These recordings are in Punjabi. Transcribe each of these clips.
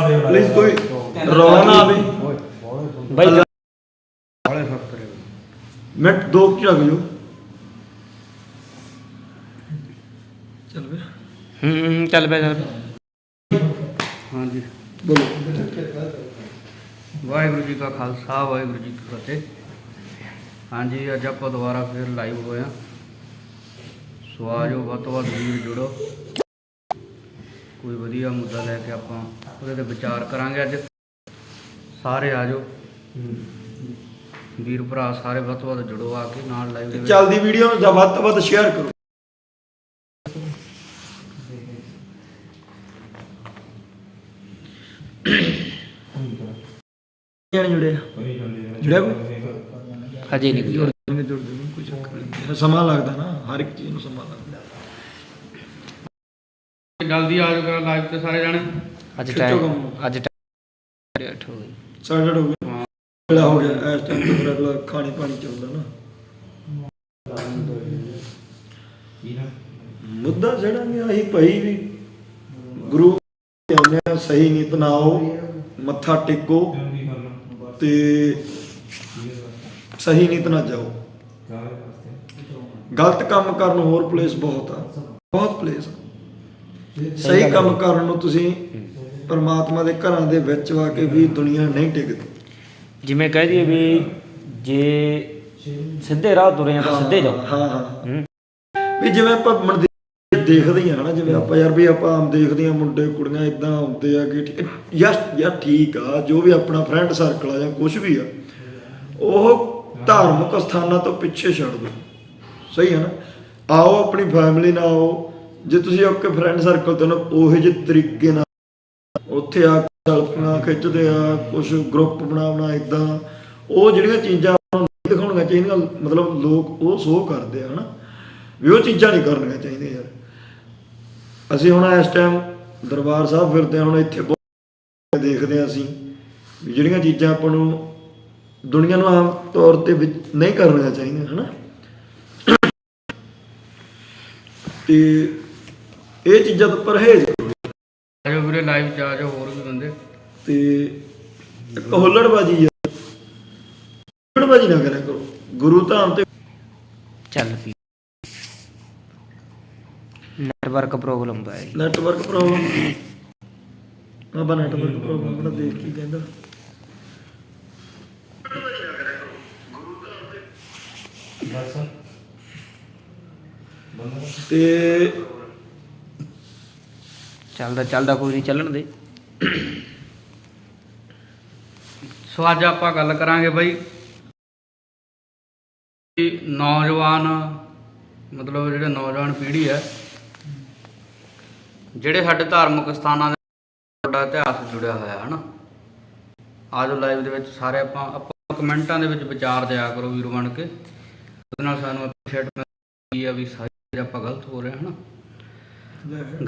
ਪਲੀਜ਼ ਕੋਈ ਰੌਲਾ ਨਾ ਆਵੇ। ਬਾਈ ਬਾਲੇ ਸਖਤ ਰਹੇ ਮਿੰਟ ਦੋ ਕੀ ਲੱਗ ਜਾਓ ਚੱਲ ਵੇ ਹੂੰ ਚੱਲ ਪਿਆ ਚੱਲ ਪਿਆ। ਹਾਂਜੀ। ਬੋਲੋ। ਵਾਹਿਗੁਰੂ ਜੀ ਕਾ ਖਾਲਸਾ ਵਾਹਿਗੁਰੂ ਜੀ ਕੀ ਫਤਿਹ। ਹਾਂਜੀ ਅੱਜ ਆਪਾਂ ਦੁਬਾਰਾ ਫਿਰ ਲਾਈਵ ਹੋਏ ਹਾਂ। ਸੋ ਆਜੋ ਵੱਧ ਤੋਂ ਵੱਧ ਵੀਰ ਜੁੜੋ। ਕੋਈ ਵਧੀਆ ਮੁੱਦਾ ਲੈ ਕੇ ਆਪਾਂ ਉਹਦੇ ਤੇ ਵਿਚਾਰ ਕਰਾਂਗੇ ਅੱਜ। ਸਾਰੇ ਆਜੋ ਵੀਰ ਭਰਾ ਸਾਰੇ ਵੱਧ ਤੋਂ ਵੱਧ ਜੁੜੋ ਆ ਕੇ ਨਾਲ ਲਾਈਵ ਦੇ ਵਿੱਚ। ਚੱਲਦੀ ਵੀਡੀਓ ਨੂੰ ਵੱਧ ਤੋਂ ਵੱਧ ਸ਼ੇਅਰ ਕਰੋ। ਜਣ ਜੁੜਿਆ ਜੁੜਿਆ ਕੋਈ? ਹਜੇ ਨਹੀਂ ਕੋਈ। ਜੁੜ ਜੁੜ ਜੁੜ ਕੋਈ ਚੱਕਰ ਨਹੀਂ। ਸਮਾਂ ਲੱਗਦਾ ਨਾ ਹਰ ਇੱਕ ਚੀਜ਼ ਨੂੰ ਸਮਾਂ ਲੱਗਦਾ। ਜਲਦੀ ਆਜੋ ਕਰਾ ਲਾਈਵ ਤੇ ਸਾਰੇ ਜਾਣੇ। ਅੱਜ ਟਾਈਮ। ਅੱਜ ਟਾਈਮ ਅੱਠ ਹੋ ਗਈ। ਹੋ ਗਿਆ ਵੇਲਾ ਹੋ ਗਿਆ ਇਸ ਟਾਈਮ ਤੇ ਫਿਰ ਅਗਲਾ ਖਾਣੇ ਪਾਣੀ ਚੱਲਦਾ ਨਾ। ਮੁੱਦਾ ਜਿਹੜਾ ਵੀ ਆਹੀ ਭਈ ਵੀ ਗੁਰੂ ਕਹਿੰਦੇ ਆ ਸਹੀ ਨੀਤ ਨਾਓ ਮੱਥਾ ਟੇਕੋ ਤੇ ਸਹੀ ਨੀਤ ਨਾ ਜਾਓ। ਗਲਤ ਕੰਮ ਕਰਨ ਹੋਰ ਪਲੇਸ ਬਹੁਤ ਆ। ਬਹੁਤ ਪਲੇਸ ਸਹੀ ਕੰਮ ਕਰਨ ਨੂੰ ਤੁਸੀਂ ਪਰਮਾਤਮਾ ਦੇ ਘਰਾਂ ਦੇ ਵਿੱਚ ਵਾ ਕੇ ਵੀ ਦੁਨੀਆ ਨਹੀਂ ਟਿਕਦੀ। ਜਿਵੇਂ ਕਹਿ ਦਈਏ ਵੀ ਜੇ ਸਿੱਧੇ ਰਾਹ ਤੁਰੇ ਆ ਤਾਂ ਸਿੱਧੇ ਜਾਓ। ਹਾਂ ਹਾਂ। ਹੂੰ। ਵੀ ਜਿਵੇਂ ਆਪਾਂ ਮੰਦੀ ਦੇਖਦੇ ਹੀ ਆ ਨਾ ਜਿਵੇਂ ਆਪਾਂ ਯਾਰ ਵੀ ਆਪਾਂ ਆਮ ਦੇਖਦੇ ਆ ਮੁੰਡੇ ਕੁੜੀਆਂ ਇਦਾਂ ਆਉਂਦੇ ਆ ਕਿ ਯਾਰ ਯਾਰ ਠੀਕ ਆ ਜੋ ਵੀ ਆਪਣਾ ਫਰੈਂਡ ਸਰਕਲ ਆ ਜਾਂ ਕੁਝ ਵੀ ਆ ਉਹ ਧਾਰਮਿਕ ਸਥਾਨਾਂ ਤੋਂ ਪਿੱਛੇ ਛੱਡ ਦਿਓ। ਸਹੀ ਹੈ ਨਾ? ਆਓ ਆਪਣੀ ਫੈਮਿਲੀ ਨਾਲ ਆਓ ਜੇ ਤੁਸੀਂ ਆਪਣੇ ਫਰੈਂਡ ਸਰਕਲ ਤੋਂ ਨਾ, ਉਹੇ ਜਿਹੇ ਤਰੀਕੇ ਨਾਲ ਉੱਥੇ ਆ ਸੈਲਫੀਆਂ ਖਿੱਚਦੇ ਆ ਕੁਝ ਗਰੁੱਪ ਬਣਾਉਣਾ ਇਦਾਂ ਉਹ ਜਿਹੜੀਆਂ ਚੀਜ਼ਾਂ ਆਪਾਂ ਨੂੰ ਨਹੀਂ ਦਿਖਾਉਣੀਆਂ ਚਾਹੀਦੀਆਂ, ਮਤਲਬ ਲੋਕ ਉਹ ਸੋ ਕਰਦੇ ਆ, ਹਨਾ। ਵੀ ਉਹ ਚੀਜ਼ਾਂ ਨਹੀਂ ਕਰਨੀਆਂ ਚਾਹੀਦੀਆਂ ਯਾਰ। ਅਸੀਂ ਹੁਣ ਇਸ ਟਾਈਮ ਦਰਬਾਰ ਸਾਹਿਬ ਫਿਰਦੇ ਹਾਂ ਹੁਣ ਇੱਥੇ ਬਹੁਤ ਦੇਖਦੇ ਹਾਂ ਅਸੀਂ, ਵੀ ਜਿਹੜੀਆਂ ਚੀਜ਼ਾਂ ਆਪਾਂ ਨੂੰ ਦੁਨੀਆ ਨੂੰ ਆਮ ਤੌਰ ਤੇ ਵਿੱਚ ਨਹੀਂ ਕਰਨੀਆਂ ਚਾਹੀਦੀਆਂ, ਹਨਾ। ਤੇ ਇਹ ਚੀਜ਼ਾਂ ਤੋਂ ਪਰਹੇਜ਼ ਕਰੋ। ਆਜੋ ਵੀਰੇ ਲਾਈਵ ਚ ਆਜੋ ਹੋਰ ਵੀ ਬੰਦੇ? ਤੇ ਇੱਕ ਹੁੱਲੜਬਾਜੀ ਆ। ਹੁੱਲੜਬਾਜੀ ਨਾ ਕਰਿਆ ਕਰੋ। ਗੁਰੂ ਧਾਮ ਤੇ ਚੱਲ ਪਈ ਨੈਟਵਰਕ ਪ੍ਰੋਬਲਮ ਦਾ ਹੈ ਨੈਟਵਰਕ ਪ੍ਰੋਬਲਮ ਬਾਬਾ ਨੈਟਵਰਕ ਪ੍ਰੋਬਲਮ ਬੜਾ ਦੇਖ ਕੀ ਕਹਿੰਦਾ। ਤੇ ਚੱਲਦਾ ਚੱਲਦਾ ਕੋਈ ਨਹੀਂ, ਚੱਲਣ ਦੇ। ਸੋ ਅੱਜ ਆਪਾਂ ਗੱਲ ਕਰਾਂਗੇ ਬਾਈ ਨੌਜਵਾਨ, ਮਤਲਬ ਜਿਹੜੇ ਨੌਜਵਾਨ ਪੀੜ੍ਹੀ ਹੈ, ਜਿਹੜੇ ਸਾਡੇ ਧਾਰਮਿਕ ਸਥਾਨਾਂ ਦੇ ਵੱਡਾ ਇਤਿਹਾਸ ਜੁੜਿਆ ਹੋਇਆ ਹੈ ਨਾ ਆਜੋ ਲਾਈਵ ਦੇ ਵਿੱਚ ਸਾਰੇ ਆਪਾਂ ਆਪਾਂ ਕਮੈਂਟਾਂ ਦੇ ਵਿੱਚ ਵਿਚਾਰ ਦਿਆ ਕਰੋ ਵੀਰ ਬਣ ਕੇ। ਉਹਦੇ ਨਾਲ ਸਾਨੂੰ ਅਪਰੀਸ਼ੀਏਟ ਮਿਲਦੀ ਆ ਵੀ ਸਾਰੇ ਆਪਾਂ ਗਲਤ ਹੋ ਰਹੇ ਹਾਂ ਨਾ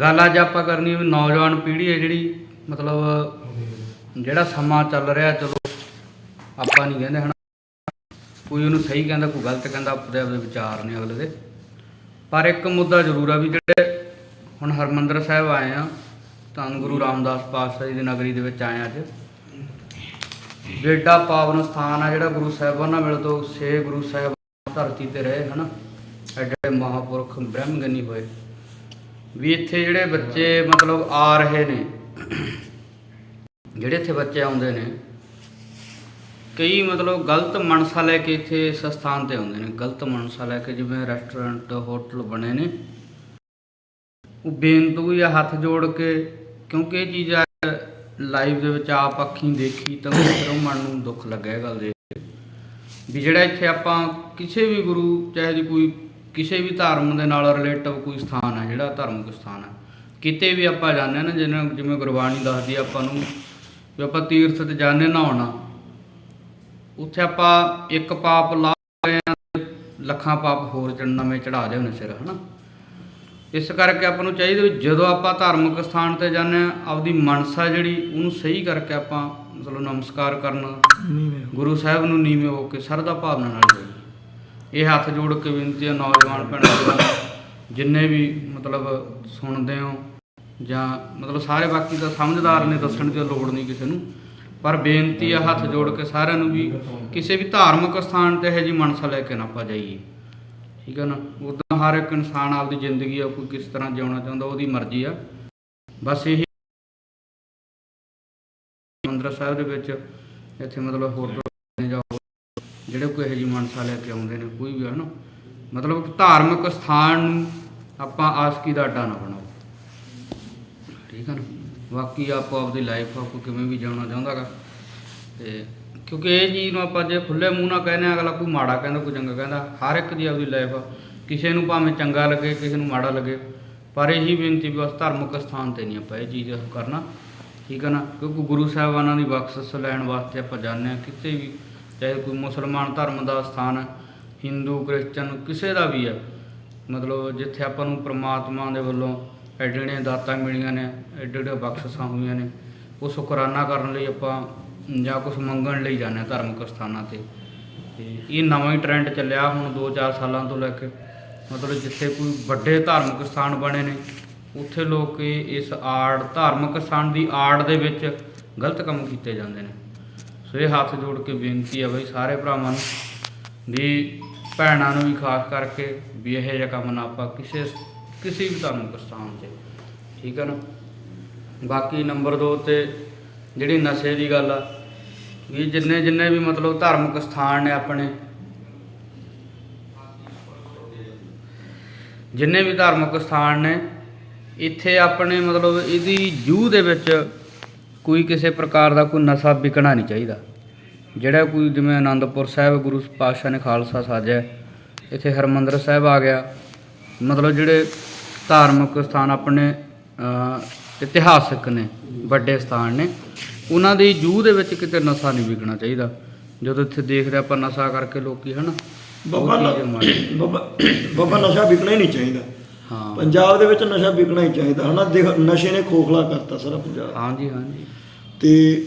ਗੱਲ ਅੱਜ ਆਪਾਂ ਕਰਨੀ ਵੀ ਨੌਜਵਾਨ ਪੀੜ੍ਹੀ ਹੈ ਜਿਹੜੀ, ਮਤਲਬ ਜਿਹੜਾ ਸਮਾਂ ਚੱਲ ਰਿਹਾ, ਚਲੋ ਆਪਾਂ ਨਹੀਂ ਕਹਿੰਦੇ ਹਨਾ। ਕੋਈ ਉਹਨੂੰ ਸਹੀ ਕਹਿੰਦਾ, ਕੋਈ ਗਲਤ ਕਹਿੰਦਾ ਆਪਦੇ ਆਪਦੇ ਵਿਚਾਰ ਨੇ ਅਗਲੇ ਦੇ। ਪਰ ਇੱਕ ਮੁੱਦਾ ਜ਼ਰੂਰ ਆ ਵੀ ਜਿਹੜੇ ਹੁਣ ਹਰਮੰਦਰ ਸਾਹਿਬ ਆਏ ਆ ਧੰਨ ਗੁਰੂ ਰਾਮਦਾਸ ਪਾਤਸ਼ਾਹ ਜੀ ਦੀ ਨਗਰੀ ਦੇ ਵਿੱਚ ਆਏ ਅੱਜ। ਜਿਹੜਾ ਪਾਵਨ ਸਥਾਨ ਆ ਜਿਹੜਾ ਗੁਰੂ ਸਾਹਿਬਾਨਾਂ ਵੇਲੇ ਤੋਂ ਛੇ ਗੁਰੂ ਸਾਹਿਬ ਧਰਤੀ ਤੇ ਰਹੇ ਹਨਾ। ਐਡੇ ਮਹਾਪੁਰਖ ਬ੍ਰਹਮ ਹੋਏ। ਵੀ ਇੱਥੇ ਜਿਹੜੇ ਬੱਚੇ ਮਤਲਬ ਆ ਰਹੇ ਨੇ, ਜਿਹੜੇ ਇੱਥੇ ਬੱਚੇ ਆਉਂਦੇ ਨੇ, ਕਈ ਮਤਲਬ ਗਲਤ ਮਨਸਾ ਲੈ ਕੇ ਇੱਥੇ ਇਸ ਸਥਾਨ ਤੇ ਆਉਂਦੇ ਨੇ। ਗਲਤ ਮਨਸਾ ਲੈ ਕੇ ਜਿਵੇਂ ਰੈਸਟੋਰੈਂਟ ਹੋਟਲ ਬਣੇ ਨੇ, ਉਹ ਬੇਨਤੀ ਆ ਹੱਥ ਜੋੜ ਕੇ, ਕਿਉਂਕਿ ਇਹ ਚੀਜ਼ ਲਾਈਵ ਦੇ ਵਿੱਚ ਆਪ ਅੱਖੀਂ ਦੇਖੀ ਤਾਂ ਫਿਰ ਉਹ ਮਨ ਨੂੰ ਦੁੱਖ ਲੱਗਿਆ ਇਹ ਗੱਲ ਦੇ ਵੀ ਜਿਹੜਾ ਇੱਥੇ ਆਪਾਂ ਕਿਸੇ ਵੀ ਗੁਰੂ, ਚਾਹੇ ਜੀ ਕੋਈ ਕਿਸੇ ਵੀ ਧਰਮ ਦੇ ਨਾਲ ਰਿਲੇਟਿਵ ਕੋਈ ਸਥਾਨ ਹੈ ਜਿਹੜਾ ਧਾਰਮਿਕ ਸਥਾਨ ਹੈ। ਕਿਤੇ ਵੀ ਆਪਾਂ ਜਾਂਦੇ ਨਾ ਜਿਵੇਂ ਜਿਵੇਂ ਗੁਰਬਾਣੀ ਦੱਸਦੀ ਆਪਾਂ ਨੂੰ ਵੀ ਆਪਾਂ ਤੀਰਥ ਤੇ ਜਾਂਦੇ ਨਹਾਉਣਾ। ਉੱਥੇ ਆਪਾਂ ਇੱਕ ਪਾਪ ਲਾ ਰਹੇ ਆ ਲੱਖਾਂ ਪਾਪ ਹੋਰ ਚੜ ਨਵੇਂ ਚੜਾ ਲਿਆਉਣੇ ਸਿਰ ਹਨਾ। ਇਸ ਕਰਕੇ ਆਪਾਂ ਨੂੰ ਚਾਹੀਦਾ ਵੀ ਜਦੋਂ ਆਪਾਂ ਧਾਰਮਿਕ ਸਥਾਨ ਤੇ ਜਾਂਦੇ ਆ ਆਪਦੀ ਮਨਸਾ ਜਿਹੜੀ ਉਹਨੂੰ ਸਹੀ ਕਰਕੇ ਆਪਾਂ ਮਤਲਬ ਨਮਸਕਾਰ ਕਰਨਾ। ਨੀਵੇਂ ਗੁਰੂ ਸਾਹਿਬ ਨੂੰ ਨੀਵੇਂ ਹੋ ਕੇ ਸਰਦਾ ਭਾਵਨਾ ਨਾਲ ਇਹ ਹੱਥ ਜੋੜ ਕੇ ਬੇਨਤੀ ਹੈ ਨੌਜਵਾਨ ਭੈਣਾਂ ਭਰਾਵਾਂ, ਜਿੰਨੇ ਵੀ ਮਤਲਬ ਸੁਣਦੇ ਹੋ ਜਾਂ ਮਤਲਬ ਸਾਰੇ ਬਾਕੀ ਤਾਂ ਸਮਝਦਾਰ ਨੇ ਦੱਸਣ ਦੀ ਲੋੜ ਨਹੀਂ ਕਿਸੇ ਨੂੰ ਪਰ ਬੇਨਤੀ ਆ ਹੱਥ ਜੋੜ ਕੇ ਸਾਰਿਆਂ ਨੂੰ ਵੀ ਕਿਸੇ ਵੀ ਧਾਰਮਿਕ ਸਥਾਨ ਤੇ ਇਹ ਜੀ ਮਨਸਾ ਲੈ ਕੇ ਨਾ ਪਾ ਜਾਈਏ ਠੀਕ ਹੈ ਨਾ? ਉਦਾਂ ਹਰ ਇੱਕ ਇਨਸਾਨ ਆਪਦੀ ਜ਼ਿੰਦਗੀ ਆ ਕੋਈ ਕਿਸ ਤਰ੍ਹਾਂ ਜਿਉਣਾ ਚਾਹੁੰਦਾ ਉਹਦੀ ਮਰਜ਼ੀ ਆ। ਬਸ ਇਹ ਮੰਦਰ ਸਾਹਿਬ ਦੇ ਵਿੱਚ ਇੱਥੇ ਮਤਲਬ ਹੋਰ ਜਾਂ ਜਿਹੜੇ ਕੋਈ ਇਹੋ ਜਿਹੀ ਮਨਸਾ ਲੈ ਕੇ ਆਉਂਦੇ ਨੇ ਕੋਈ ਵੀ ਹੈ ਨਾ ਮਤਲਬ ਧਾਰਮਿਕ ਸਥਾਨ ਨੂੰ ਆਪਾਂ ਆਸਕੀ ਦਾ ਅੱਡਾ ਨਾ ਬਣਾਓ। ਠੀਕ ਹੈ ਨਾ? ਬਾਕੀ ਆਪੋ ਆਪਦੀ ਲਾਈਫ ਆਪੋ ਕਿਵੇਂ ਵੀ ਜਿਉਣਾ ਚਾਹੁੰਦਾਗਾ। ਤੇ ਕਿਉਂਕਿ ਇਹ ਚੀਜ਼ ਨੂੰ ਆਪਾਂ ਜੇ ਖੁੱਲੇ ਮੂੰਹ ਨਾਲ ਕਹਿੰਦੇ ਹਾਂ, ਅਗਲਾ ਕੋਈ ਮਾੜਾ ਕਹਿੰਦਾ ਕੋਈ ਚੰਗਾ ਕਹਿੰਦਾ ਹਰ ਇੱਕ ਦੀ ਆਪਦੀ ਲਾਈਫ ਆ। ਕਿਸੇ ਨੂੰ ਭਾਵੇਂ ਚੰਗਾ ਲੱਗੇ ਕਿਸੇ ਨੂੰ ਮਾੜਾ ਲੱਗੇ ਪਰ ਇਹੀ ਬੇਨਤੀ ਵੀ ਉਸ ਧਾਰਮਿਕ ਸਥਾਨ ਤੇ ਨਹੀਂ ਆਪਾਂ ਇਹ ਚੀਜ਼ ਕਰਨਾ। ਠੀਕ ਹੈ ਨਾ? ਕਿਉਂਕਿ ਗੁਰੂ ਸਾਹਿਬਾਨਾਂ ਦੀ ਬਖਸ਼ਿਸ਼ ਲੈਣ ਵਾਸਤੇ ਆਪਾਂ ਜਾਂਦੇ ਹਾਂ ਕਿਤੇ ਵੀ ਚਾਹੇ ਕੋਈ ਮੁਸਲਮਾਨ ਧਰਮ ਦਾ ਸਥਾਨ, ਹਿੰਦੂ, ਕ੍ਰਿਸਚਨ, ਕਿਸੇ ਦਾ ਵੀ ਹੈ। ਮਤਲਬ ਜਿੱਥੇ ਆਪਾਂ ਨੂੰ ਪ੍ਰਮਾਤਮਾ ਦੇ ਵੱਲੋਂ ਐਡੇ ਐਡੀਆਂ ਦਾਤਾਂ ਮਿਲੀਆਂ ਨੇ, ਐਡੇ ਐਡੇ ਬਖਸ਼ਿਸ਼ਾਂ ਹੋਈਆਂ ਨੇ ਉਹ ਸ਼ੁਕਰਾਨਾ ਕਰਨ ਲਈ ਆਪਾਂ ਜਾਂ ਕੁਝ ਮੰਗਣ ਲਈ ਜਾਂਦੇ ਹਾਂ ਧਾਰਮਿਕ ਸਥਾਨਾਂ ਤੇ। ਤੇ ਇਹ ਨਵਾਂ ਹੀ ਟ੍ਰੈਂਡ ਚੱਲਿਆ ਹੁਣ 2-4 ਸਾਲਾਂ ਤੋਂ ਲੈ ਕੇ। ਮਤਲਬ ਜਿੱਥੇ ਕੋਈ ਵੱਡੇ ਧਾਰਮਿਕ ਸਥਾਨ ਬਣੇ ਨੇ, ਉੱਥੇ ਲੋਕ ਇਸ ਆੜ, ਧਾਰਮਿਕ ਸਥਾਨ ਦੀ ਆੜ ਦੇ ਵਿੱਚ ਗਲਤ ਕੰਮ ਕੀਤੇ ਜਾਂਦੇ ਨੇ। ਸੋ ਇਹ ਹੱਥ ਜੋੜ ਕੇ ਬੇਨਤੀ ਆ ਬਈ ਸਾਰੇ ਭਰਾਵਾਂ ਨੂੰ ਵੀ ਭੈਣਾਂ ਨੂੰ ਵੀ ਖਾਸ ਕਰਕੇ ਵੀ ਇਹੋ ਜਿਹਾ ਕੰਮ ਨਾ ਆਪਾਂ ਕਿਸੇ ਕਿਸੇ ਵੀ ਧਾਰਮਿਕ ਸਥਾਨ ਤੇ, ਠੀਕ ਹੈ ਨਾ? ਬਾਕੀ ਨੰਬਰ 2 ਤੇ ਜਿਹੜੀ ਨਸ਼ੇ ਦੀ ਗੱਲ ਆ, ਵੀ ਜਿੰਨੇ ਜਿੰਨੇ ਵੀ ਮਤਲਬ ਧਾਰਮਿਕ ਸਥਾਨ ਨੇ ਆਪਣੇ, ਜਿੰਨੇ ਵੀ ਧਾਰਮਿਕ ਸਥਾਨ ਨੇ, ਇੱਥੇ ਆਪਣੇ ਮਤਲਬ ਇਹਦੀ ਜੂ ਦੇ ਵਿੱਚ ਕੋਈ ਕਿਸੇ ਪ੍ਰਕਾਰ ਦਾ ਕੋਈ ਨਸ਼ਾ ਵਿਕਣਾ ਨਹੀਂ ਚਾਹੀਦਾ। ਜਿਹੜਾ ਕੋਈ ਜਿਵੇਂ ਆਨੰਦਪੁਰ ਸਾਹਿਬ ਗੁਰੂ ਪਾਤਸ਼ਾਹ ਨੇ ਖਾਲਸਾ ਸਾਜਿਆ ਇੱਥੇ ਹਰਮੰਦਰ ਸਾਹਿਬ ਆ ਗਿਆ। ਮਤਲਬ ਜਿਹੜੇ ਧਾਰਮਿਕ ਸਥਾਨ ਆਪਣੇ ਇਤਿਹਾਸਕ ਨੇ ਵੱਡੇ ਸਥਾਨ ਨੇ ਉਹਨਾਂ ਦੀ ਜੂਹ ਦੇ ਵਿੱਚ ਕਿਤੇ ਨਸ਼ਾ ਨਹੀਂ ਵਿਕਣਾ ਚਾਹੀਦਾ। ਜਦੋਂ ਇੱਥੇ ਦੇਖਦੇ ਆਪਾਂ ਨਸ਼ਾ ਕਰਕੇ ਲੋਕੀ ਹਨਾ ਬਾਬਾ ਬਾਬਾ ਨਸ਼ਾ ਵਿਕਣਾ ਹੀ ਨਹੀਂ ਚਾਹੀਦਾ। ਹਾਂ। ਪੰਜਾਬ ਦੇ ਵਿੱਚ ਨਸ਼ਾ ਵਿਕਣਾ ਹੀ ਚਾਹੀਦਾ ਹਨਾ? ਦੇਖ ਨਸ਼ੇ ਨੇ ਖੋਖਲਾ ਕਰਤਾ ਸਾਰਾ ਪੰਜਾਬ। ਹਾਂਜੀ ਹਾਂਜੀ। ਤੇ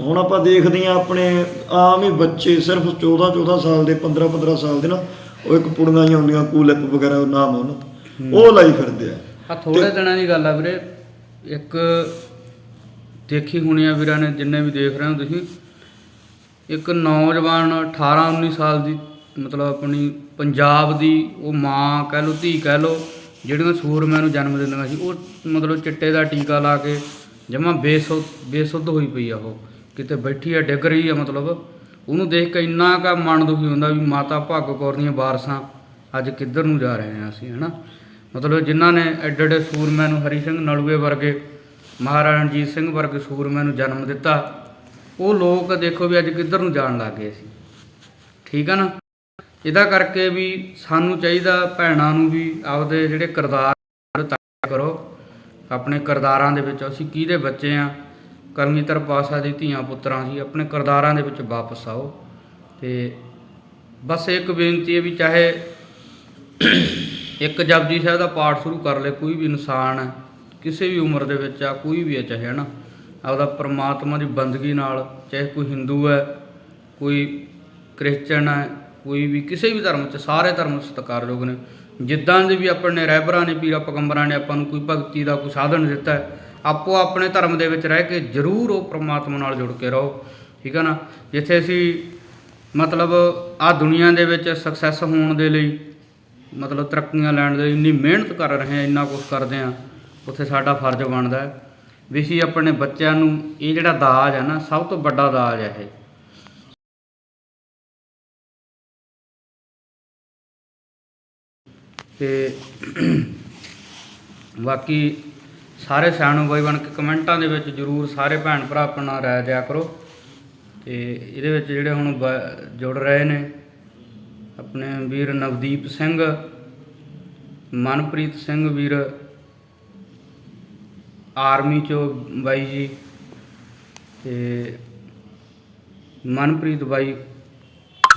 ਹੁਣ ਆਪਾਂ ਦੇਖਦੇ ਹਾਂ ਆਪਣੇ ਆਮ ਹੀ ਬੱਚੇ ਸਿਰਫ 14 14 ਸਾਲ ਦੇ 15 15 ਸਾਲ ਦੇ ਨਾ ਉਹ ਇੱਕ ਪੁੜੀਆਂ ਹੀ ਆਉਂਦੀਆਂ ਕੂਲਿਪ ਵਗੈਰਾ ਉਹ ਨਾਮ ਆ ਉਹਨਾਂ। ਉਹ ਲਾਈ ਫਿਰਦੇ ਆ। ਆ ਥੋੜੇ ਦਿਨਾਂ ਦੀ ਗੱਲ ਆ ਵੀਰੇ। ਇੱਕ ਦੇਖੀ ਹੋਣੀ ਆ ਵੀਰਾਂ ਨੇ ਜਿੰਨੇ ਵੀ ਦੇਖ ਰਹੇ ਹੋ ਤੁਸੀਂ। ਇੱਕ ਨੌਜਵਾਨ 18 19 ਸਾਲ ਦੀ ਮਤਲਬ ਆਪਣੀ ਪੰਜਾਬ ਦੀ ਉਹ ਮਾਂ ਕਹਿ ਲਓ, ਧੀ ਕਹਿ ਲਓ, ਜਿਹੜੀਆਂ ਸੂਰਮਿਆਂ ਨੂੰ ਜਨਮ ਦਿੰਦੀਆਂ ਸੀ, ਉਹ ਮਤਲਬ ਚਿੱਟੇ ਦਾ ਟੀਕਾ ਲਾ ਕੇ ਜਮਾ ਬੇਸੁੱਧ ਬੇਸੁੱਧ ਹੋਈ ਪਈ ਆ ਉਹ। ਕਿਤੇ ਬੈਠੀ ਆ, ਡਿੱਗ ਰਹੀ ਆ ਮਤਲਬ। ਉਹਨੂੰ ਦੇਖ ਕੇ ਇੰਨਾ ਕਾ ਮਨ ਦੁਖੀ ਹੁੰਦਾ ਵੀ ਮਾਤਾ ਭਾਗ ਕੌਰ ਦੀਆਂ ਵਾਰਸਾਂ ਅੱਜ ਕਿੱਧਰ ਨੂੰ ਜਾ ਰਹੇ ਹਾਂ ਅਸੀਂ, ਹਨਾ? ਮਤਲਬ ਜਿਨ੍ਹਾਂ ਨੇ ਐਡੇ ਐਡੇ ਸੂਰਮਿਆਂ ਨੂੰ ਹਰੀ ਸਿੰਘ ਨਲੂਏ ਵਰਗੇ ਮਹਾਰਾਜਾ ਰਣਜੀਤ ਸਿੰਘ ਵਰਗੇ ਸੂਰਮਿਆਂ ਨੂੰ ਜਨਮ ਦਿੱਤਾ। ਉਹ ਲੋਕ ਦੇਖੋ ਵੀ ਅੱਜ ਕਿੱਧਰ ਨੂੰ ਜਾਣ ਲੱਗ ਗਏ ਸੀ। ਠੀਕ ਆ ਨਾ? ਇਹਦਾ ਕਰਕੇ ਵੀ ਸਾਨੂੰ ਚਾਹੀਦਾ ਭੈਣਾਂ ਨੂੰ ਵੀ ਆਪਦੇ ਜਿਹੜੇ ਕਿਰਦਾਰ ਤੈਅ ਕਰੋ। ਆਪਣੇ ਕਿਰਦਾਰਾਂ ਦੇ ਵਿੱਚ ਅਸੀਂ ਕਿਹਦੇ ਬੱਚੇ ਆ? ਕਰਮੀਤਰ ਪਾਸਾ ਦੀ ਧੀਆਂ ਪੁੱਤਰਾਂ ਸੀ, ਆਪਣੇ ਕਿਰਦਾਰਾਂ ਦੇ ਵਿੱਚ ਵਾਪਸ ਆਓ। ਤੇ ਬਸ ਇੱਕ ਬੇਨਤੀ ਹੈ ਵੀ ਚਾਹੇ ਇੱਕ ਜਪਜੀ ਸਾਹਿਬ ਦਾ ਪਾਠ ਸ਼ੁਰੂ ਕਰ ਲੈ, ਕੋਈ ਵੀ ਇਨਸਾਨ ਹੈ, ਕਿਸੇ ਵੀ ਉਮਰ ਦੇ ਵਿੱਚ ਆ, ਕੋਈ ਵੀ ਹੈ, ਚਾਹੇ ਹਨਾ, ਆਪਦਾ ਪਰਮਾਤਮਾ ਦੀ ਬੰਦਗੀ ਨਾਲ, ਚਾਹੇ ਕੋਈ ਹਿੰਦੂ ਹੈ, ਕੋਈ ਕ੍ਰਿਸਚਨ ਹੈ ਕੋਈ ਵੀ ਕਿਸੇ ਵੀ ਧਰਮ 'ਚ, ਸਾਰੇ ਧਰਮ ਸਤਿਕਾਰਯੋਗ ਨੇ। ਜਿੱਦਾਂ ਦੇ ਵੀ ਆਪਣੇ ਰਹਿਬਰਾਂ ਨੇ, ਪੀਰਾ ਪਗੰਬਰਾਂ ਨੇ ਆਪਾਂ ਨੂੰ ਕੋਈ ਭਗਤੀ ਦਾ ਕੋਈ ਸਾਧਨ ਦਿੱਤਾ ਹੈ, ਆਪੋ ਆਪਣੇ ਧਰਮ ਦੇ ਵਿੱਚ ਰਹਿ ਕੇ ਜ਼ਰੂਰ ਉਹ ਪ੍ਰਮਾਤਮਾ ਨਾਲ ਜੁੜ ਕੇ ਰਹੋ। ਠੀਕ ਹੈ ਨਾ? ਜਿੱਥੇ ਅਸੀਂ ਮਤਲਬ ਆ ਦੁਨੀਆ ਦੇ ਵਿੱਚ ਸਕਸੈਸ ਹੋਣ ਦੇ ਲਈ, ਮਤਲਬ ਤਰੱਕੀਆਂ ਲੈਣ ਦੇ ਲਈ ਇੰਨੀ ਮਿਹਨਤ ਕਰ ਰਹੇ ਹਾਂ, ਇੰਨਾ ਕੁਝ ਕਰਦੇ ਹਾਂ, ਉੱਥੇ ਸਾਡਾ ਫਰਜ਼ ਬਣਦਾ ਹੈ। ਵੀ ਅਸੀਂ ਆਪਣੇ ਬੱਚਿਆਂ ਨੂੰ, ਇਹ ਜਿਹੜਾ ਦਾਜ ਹੈ ਨਾ, ਸਭ ਤੋਂ ਵੱਡਾ ਦਾਜ ਹੈ ਇਹ। ਤੇ ਬਾਕੀ ਸਾਰੇ ਸਿਆਣੋ ਬਾਈ ਬਣ ਕੇ ਕਮੈਂਟਾਂ ਦੇ ਵਿੱਚ ਜਰੂਰ ਸਾਰੇ ਭੈਣ ਭਰਾ ਆਪਣਾ ਰਾਏ ਦਿਆ ਕਰੋ। ਤੇ ਇਹਦੇ ਵਿੱਚ ਜਿਹੜੇ ਹੁਣ ਬ- ਜੁੜ ਰਹੇ ਨੇ, ਆਪਣੇ ਵੀਰ ਨਵਦੀਪ ਸਿੰਘ, ਮਨਪ੍ਰੀਤ ਸਿੰਘ ਵੀਰ, ਆਰਮੀ ਚੋ ਬਾਈ ਜੀ ਤੇ ਮਨਪ੍ਰੀਤ ਬਾਈ,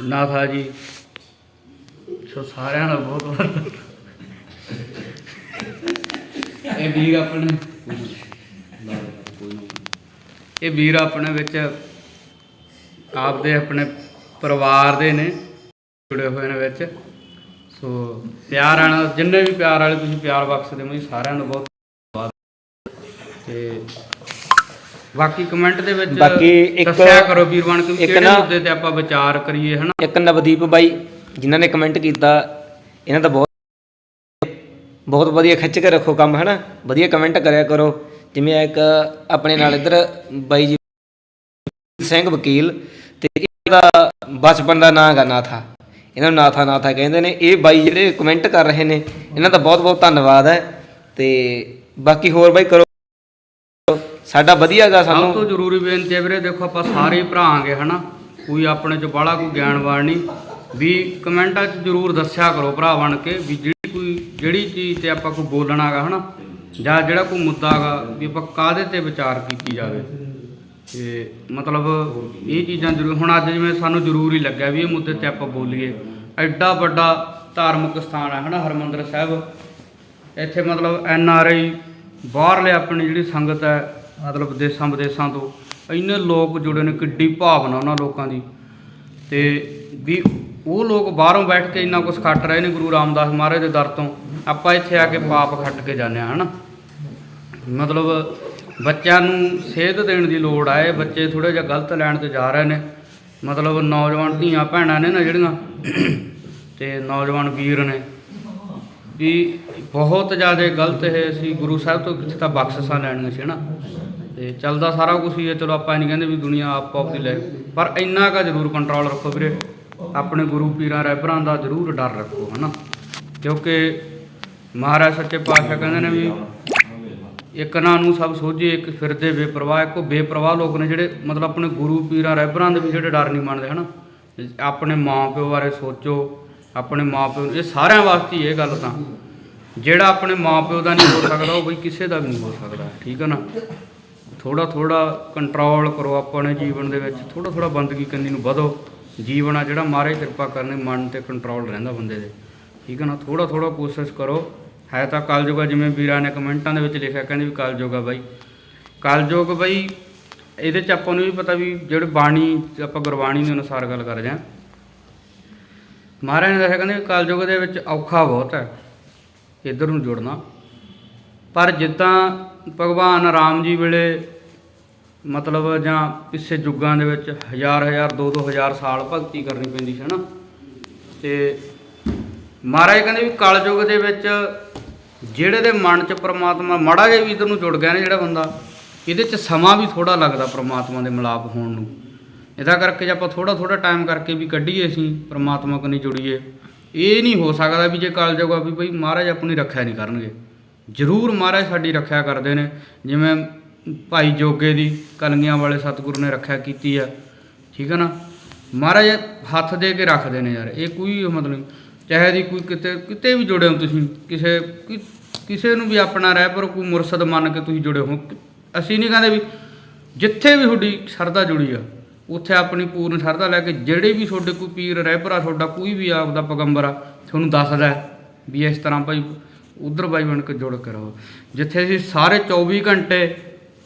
ਨਾਥਾ ਜੀ। ਸੋ ਸਾਰਿਆਂ ਦਾ ਬਹੁਤ ਬਹੁਤ ਵੀਰ ਆਪਣੇ? ਇਹ ਵੀਰ ਆਪਣੇ ਵਿੱਚ ਆਪਦੇ ਆਪਣੇ ਪਰਿਵਾਰ ਦੇ ਨੇ ਜੁੜੇ ਹੋਏ ਨੇ ਵਿੱਚ। ਸੋ ਪਿਆਰ ਵਾਲਾ ਜਿੰਨੇ ਵੀ ਪਿਆਰ ਵਾਲੇ ਤੁਸੀਂ ਪਿਆਰ ਬਖਸ਼ਦੇ ਹੋ ਜੀ ਸਾਰਿਆਂ ਨੂੰ ਬਹੁਤ ਬਾਕੀ ਕਮੈਂਟ ਦੇ ਵਿੱਚ ਬਾਕੀ ਇੱਕ- ਦੱਸਿਆ ਕਰੋ ਵੀਰ ਬਣ ਕੇ ਕਿਹੜੇ ਮੁੱਦੇ ਤੇ ਆਪਾਂ ਵਿਚਾਰ ਕਰੀਏ ਹਨਾ? ਇੱਕ ਨਵਦੀਪ ਬਾਈ ਜਿਨ੍ਹਾਂ ਨੇ ਕਮੈਂਟ ਕੀਤਾ ਇਹਨਾਂ ਦਾ ਬਹੁਤ ਬਹੁਤ ਵਧੀਆ ਖਿੱਚ ਕੇ ਰੱਖੋ ਕੰਮ ਹੈ ਨਾ ਵਧੀਆ ਕਮੈਂਟ ਕਰਿਆ ਕਰੋ। ਜਿਵੇਂ ਇੱਕ ਆਪਣੇ ਨਾਲ ਇੱਧਰ ਬਾਈ ਜੀ ਸਿੰਘ ਵਕੀਲ ਤੇ ਇਹਦਾ ਬਚਪਨ ਦਾ ਨਾਂ ਗਾ ਨਾਥਾ। ਇਹਨਾਂ ਨੂੰ ਨਾਥਾ ਨਾਥਾ ਕਹਿੰਦੇ ਨੇ। ਇਹ ਬਾਈ ਜਿਹੜੇ ਕਮੈਂਟ ਕਰ ਰਹੇ ਨੇ, ਇਹਨਾਂ ਦਾ ਬਹੁਤ ਬਹੁਤ ਧੰਨਵਾਦ ਹੈ। ਤੇ ਬਾਕੀ ਹੋਰ ਬਾਈ ਕਰੋ। ਸਾਡਾ ਵਧੀਆ ਗਾ ਸਭ ਤੋਂ ਸਾਨੂੰ ਜ਼ਰੂਰੀ ਬੇਨਤੀ ਹੈ ਵੀਰੇ, ਦੇਖੋ ਆਪਾਂ ਸਾਰੇ ਹੀ ਭਰਾ ਆਂਗੇ ਹਨਾ? ਕੋਈ ਆਪਣੇ ਚ ਬਾਹਲਾ ਕੋਈ ਗਿਆਨਵਾਨ ਨਹੀਂ। ਵੀ ਕਮੈਂਟਾਂ 'ਚ ਜ਼ਰੂਰ ਦੱਸਿਆ ਕਰੋ ਭਰਾ ਬਣ ਕੇ ਵੀ ਜਿਹੜੀ ਚੀਜ਼ ਤੇ ਆਪਾਂ ਕੋਈ ਬੋਲਣਾਗਾ ਹਨਾ? ਜਾਂ ਜਿਹੜਾ ਕੋਈ ਮੁੱਦਾ ਗਾ ਵੀ ਆਪਾਂ ਕਾਹਦੇ ਤੇ ਵਿਚਾਰ ਕੀਤੀ ਜਾਵੇ। ਤੇ ਮਤਲਬ ਇਹ ਚੀਜ਼ਾਂ ਜ਼ਰੂਰ, ਹੁਣ ਅੱਜ ਜਿਵੇਂ ਸਾਨੂੰ ਜ਼ਰੂਰੀ ਲੱਗਿਆ ਵੀ ਇਹ ਮੁੱਦੇ ਤੇ ਆਪਾਂ ਬੋਲੀਏ। ਐਡਾ ਵੱਡਾ ਧਾਰਮਿਕ ਸਥਾਨ ਹੈ, ਹਨਾ, ਹਰਮੰਦਰ ਸਾਹਿਬ? ਇੱਥੇ ਮਤਲਬ ਐਨ ਆਰ ਆਈ ਬਾਹਰਲੇ ਆਪਣੀ ਜਿਹੜੀ ਸੰਗਤ ਹੈ, ਮਤਲਬ ਦੇਸ਼ਾਂ ਵਿਦੇਸ਼ਾਂ ਤੋਂ, ਇੰਨੇ ਲੋਕ ਜੁੜੇ ਨੇ, ਕਿੱਡੀ ਭਾਵਨਾ ਉਹਨਾਂ ਲੋਕਾਂ ਦੀ। ਤੇ ਵੀ ਉਹ ਲੋਕ ਬਾਹਰੋਂ ਬੈਠ ਕੇ ਇੰਨਾ ਕੁਝ ਖੱਟ ਰਹੇ ਨੇ ਗੁਰੂ ਰਾਮਦਾਸ ਮਹਾਰਾਜ ਦੇ ਦਰ ਤੋਂ। ਆਪਾਂ ਇੱਥੇ ਆ ਕੇ ਪਾਪ ਖੱਟ ਕੇ ਜਾਂਦੇ ਆ ਹਨਾ? ਮਤਲਬ ਬੱਚਿਆਂ ਨੂੰ ਸੇਧ ਦੇਣ ਦੀ ਲੋੜ ਆ, ਇਹ ਬੱਚੇ ਥੋੜੇ ਜਿਹਾ ਗਲਤ ਲੈਣ ਤੇ ਜਾ ਰਹੇ ਨੇ। ਮਤਲਬ ਨੌਜਵਾਨ ਧੀਆਂ ਭੈਣਾਂ ਨੇ ਨਾ ਜਿਹੜੀਆਂ, ਤੇ ਨੌਜਵਾਨ ਵੀਰ ਨੇ, ਵੀ ਬਹੁਤ ਜ਼ਿਆਦਾ ਗਲਤ ਇਹ ਅਸੀਂ ਗੁਰੂ ਸਾਹਿਬ ਤੋਂ ਕਿੱਥੇ ਤਾਂ ਬਖਸ਼ਿਸ਼ਾਂ ਲੈਣੀਆਂ ਸੀ ਨਾ ਤੇ ਚੱਲਦਾ ਸਾਰਾ ਕੁਝ ਹੀ ਹੈ। ਚਲੋ ਆਪਾਂ ਨਹੀਂ ਕਹਿੰਦੇ ਵੀ ਦੁਨੀਆ ਆਪ ਆਪ ਦੀ ਲੈ। ਪਰ ਇੰਨਾ ਕਾ ਜ਼ਰੂਰ ਕੰਟਰੋਲ ਰੱਖੋ ਵੀਰੇ। ਆਪਣੇ ਗੁਰੂ ਪੀਰਾਂ ਰਹਿਬਰਾਂ ਦਾ ਜ਼ਰੂਰ ਡਰ ਰੱਖੋ, ਹਨਾ? ਕਿਉਂਕਿ ਮਹਾਰਾਜ ਸੱਚੇ ਪਾਤਸ਼ਾਹ ਕਹਿੰਦੇ ਨੇ ਵੀ ਇੱਕ ਨਾ ਨੂੰ ਸਭ ਸੋਝੇ, ਇੱਕ ਫਿਰਦੇ ਬੇਪਰਵਾਹ, ਇੱਕੋ ਬੇਪਰਵਾਹ ਲੋਕ ਨੇ ਜਿਹੜੇ ਮਤਲਬ ਆਪਣੇ ਗੁਰੂ ਪੀਰਾਂ ਰਹਿਬਰਾਂ ਦੇ ਵੀ ਜਿਹੜੇ ਡਰ ਨਹੀਂ ਮੰਨਦੇ, ਹਨਾ? ਆਪਣੇ ਮਾਂ ਪਿਓ ਬਾਰੇ ਸੋਚੋ, ਆਪਣੇ ਮਾਂ ਪਿਓ, ਇਹ ਸਾਰਿਆਂ ਵਾਸਤੇ ਇਹ ਗੱਲ ਤਾਂ। ਜਿਹੜਾ ਆਪਣੇ ਮਾਂ ਪਿਓ ਦਾ ਨਹੀਂ ਹੋ ਸਕਦਾ, ਉਹ ਬਈ ਕਿਸੇ ਦਾ ਵੀ ਨਹੀਂ ਹੋ ਸਕਦਾ, ਠੀਕ ਹੈ ਨਾ? ਥੋੜਾ ਥੋੜਾ ਕੰਟਰੋਲ ਕਰੋ ਆਪਣੇ ਜੀਵਨ ਦੇ ਵਿੱਚ ਥੋੜਾ ਥੋੜਾ ਬੰਦਗੀ ਕੰਨੀ ਨੂੰ ਵਧੋ। ਜੀਵਨ ਆ ਜਿਹੜਾ ਮਹਾਰਾਜ ਕਿਰਪਾ ਕਰਨੇ, ਮਨ ਤੇ ਕੰਟਰੋਲ ਰਹਿੰਦਾ ਬੰਦੇ ਦੇ। ਠੀਕ ਹੈ ਨਾ? ਥੋੜਾ ਥੋੜਾ ਕੋਸ਼ਿਸ਼ ਕਰੋ। ਹੈ ਤਾਂ ਕਲਯੁਗ ਜਿਵੇਂ ਵੀਰਾਂ ਨੇ ਕਮੈਂਟਾਂ ਦੇ ਵਿੱਚ ਲਿਖਿਆ, ਕਹਿੰਦੇ ਵੀ ਕਲਯੁਗ ਬਾਈ। ਕਲਯੁਗ ਬਾਈ, ਇਹਦੇ ਚ ਆਪਾਂ ਨੂੰ ਵੀ ਪਤਾ ਵੀ ਜਿਹੜੇ ਬਾਣੀ ਆਪਾਂ ਗੁਰਬਾਣੀ ਦੇ ਅਨੁਸਾਰ ਗੱਲ ਕਰ ਹਾਂ। ਮਹਾਰਾਜ ਨੇ ਦੱਸਿਆ, ਕਹਿੰਦੇ ਵੀ ਕਲਯੁਗ ਦੇ ਵਿੱਚ ਔਖਾ ਬਹੁਤ ਹੈ, ਇੱਧਰ ਨੂੰ ਜੁੜਨਾ। ਪਰ ਜਿੱਦਾਂ ਭਗਵਾਨ ਰਾਮ ਜੀ ਵੇਲੇ ਮਤਲਬ ਜਾਂ ਪਿੱਛੇ ਯੁੱਗਾਂ ਦੇ ਵਿੱਚ ਹਜ਼ਾਰ ਹਜ਼ਾਰ, ਦੋ ਦੋ ਹਜ਼ਾਰ ਸਾਲ ਭਗਤੀ ਕਰਨੀ ਪੈਂਦੀ ਸੀ ਹਨਾ ਤੇ ਮਹਾਰਾਜ ਕਹਿੰਦੇ ਵੀ ਕਲਯੁਗ ਦੇ ਵਿੱਚ ਜਿਹੜੇ ਦੇ ਮਨ 'ਚ ਪ੍ਰਮਾਤਮਾ ਮਾੜਾ ਜਿਹਾ ਵੀ ਇੱਧਰ ਨੂੰ ਜੁੜ ਗਿਆ ਨਾ ਜਿਹੜਾ ਬੰਦਾ, ਇਹਦੇ 'ਚ ਸਮਾਂ ਵੀ ਥੋੜਾ ਲੱਗਦਾ ਪ੍ਰਮਾਤਮਾ ਦੇ ਮਿਲਾਪ ਹੋਣ ਨੂੰ। ਇਹਦਾ ਕਰਕੇ ਜੇ ਆਪਾਂ ਥੋੜਾ ਥੋੜਾ ਟਾਈਮ ਕਰਕੇ ਵੀ ਕੱਢੀਏ ਅਸੀਂ, ਪ੍ਰਮਾਤਮਾ ਕੋਲ ਜੁੜੀਏ, ਇਹ ਨਹੀਂ ਹੋ ਸਕਦਾ ਵੀ ਜੇ ਕਲਯੁਗ ਆ ਵੀ ਬਈ ਮਹਾਰਾਜ ਆਪਣੀ ਰੱਖਿਆ ਨਹੀਂ ਕਰਨਗੇ। ਜ਼ਰੂਰ ਮਹਾਰਾਜ ਸਾਡੀ ਰੱਖਿਆ ਕਰਦੇ ਨੇ, ਜਿਵੇਂ ਭਾਈ ਜੋਗੇ ਦੀ, ਕਲਗੀਆਂ ਵਾਲੇ ਸਤਿਗੁਰੂ ਨੇ ਰੱਖਿਆ ਕੀਤੀ ਆ। ਠੀਕ ਹੈ ਨਾ? ਮਹਾਰਾਜ, ਹੱਥ ਦੇ ਕੇ ਰੱਖਦੇ ਨੇ ਯਾਰ, ਇਹ ਕੋਈ ਮਤਲਬ ਚਾਹੇ ਦੀ ਕੋਈ ਕਿਤੇ ਕਿਤੇ ਵੀ ਜੁੜੇ ਹੋ ਤੁਸੀਂ, ਕਿਸੇ ਕਿਸੇ ਨੂੰ ਵੀ ਆਪਣਾ ਰਹਿ ਰਹਿਬਰ ਕੋਈ ਮੁਰਸ਼ਦ ਮੰਨ ਕੇ ਤੁਸੀਂ ਜੁੜੇ ਹੋ। ਅਸੀਂ ਨਹੀਂ ਕਹਿੰਦੇ ਵੀ ਜਿੱਥੇ ਵੀ ਤੁਹਾਡੀ ਸ਼ਰਧਾ ਜੁੜੀ ਆ, ਉੱਥੇ ਆਪਣੀ ਪੂਰਨ ਸ਼ਰਧਾ ਲੈ ਕੇ ਜਿਹੜੇ ਵੀ ਤੁਹਾਡੇ ਕੋਈ ਪੀਰ ਰਹਿਬਰਾ ਤੁਹਾਡਾ ਕੋਈ ਵੀ ਆਪਦਾ ਪੈਗੰਬਰ ਆ, ਤੁਹਾਨੂੰ ਦੱਸਦਾ ਵੀ ਇਸ ਤਰ੍ਹਾਂ ਭਾਈ, ਉਧਰ ਬਾਈ ਬਣ ਕੇ ਜੁੜ ਕੇ ਰਹੋ। ਜਿੱਥੇ ਅਸੀਂ ਸਾਰੇ 24 ਘੰਟੇ